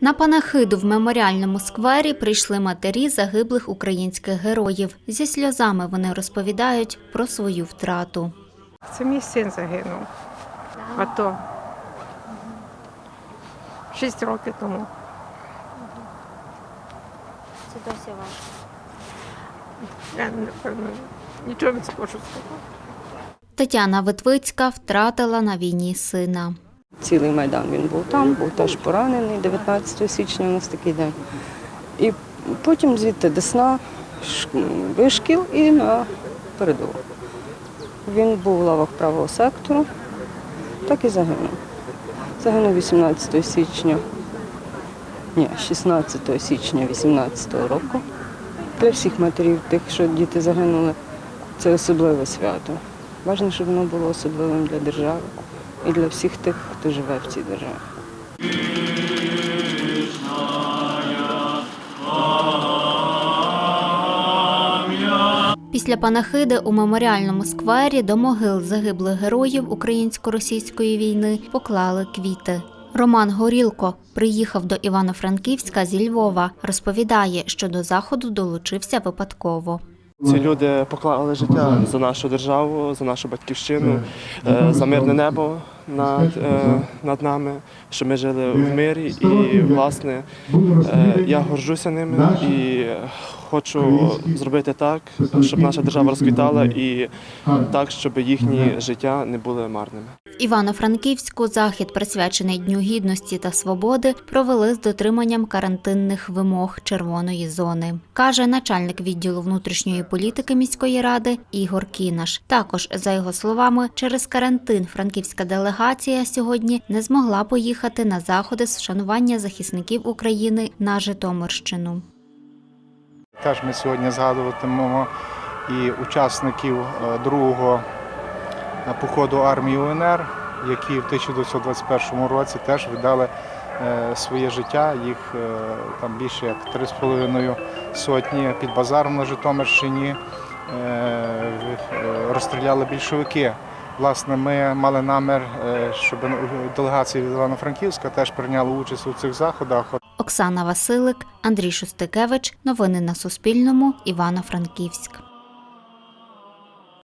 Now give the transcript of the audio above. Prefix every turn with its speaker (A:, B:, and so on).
A: На панахиду в меморіальному сквері прийшли матері загиблих українських героїв. Зі сльозами вони розповідають про свою втрату.
B: Це мій син загинув. А то шість років тому.
C: Це досі важко.
B: Я напевно нічого не зможу сказати.
A: Тетяна Витвицька втратила на війні сина.
D: Цілий майдан він був там, був теж поранений 19 січня у нас такий день. І потім звідти Десна, вишкіл і на передову. Він був в лавах правого сектору, так і загинув. Загинув 18 січня, ні, 16 січня 18 року. Для всіх матерів, тих, що діти загинули, це особливе свято. Важливо, щоб воно було особливим для держави і для всіх тих, хто живе в цій державі.
A: Після панахиди у меморіальному сквері до могил загиблих героїв українсько-російської війни поклали квіти. Роман Горілко приїхав до Івано-Франківська зі Львова. Розповідає, що до заходу долучився випадково.
E: Ці люди поклали життя за нашу державу, за нашу батьківщину, е, за мирне небо над, е, над нами, щоб ми жили в мирі. І, власне, е, я горжуся ними і хочу зробити так, щоб наша держава розквітала і так, щоб їхні життя не були марними.
A: Івано-Франківську захід, присвячений Дню гідності та свободи, провели з дотриманням карантинних вимог червоної зони, каже начальник відділу внутрішньої політики міської ради Ігор Кінаш. Також, за його словами, через карантин франківська делегація сьогодні не змогла поїхати на заходи з вшанування захисників України на Житомирщину.
F: Теж ми сьогодні згадуватимемо і учасників е, другого е, походу армії УНР, які в 1921 році теж віддали е, своє життя. Їх там більше як 3,5 сотні під базаром на Житомирщині розстріляли більшовики. Власне, ми мали намір, щоб делегація від Івано-Франківська теж прийняла участь у цих заходах.
A: Оксана Василик, Андрій Шустикевич. Новини на Суспільному. Івано-Франківськ.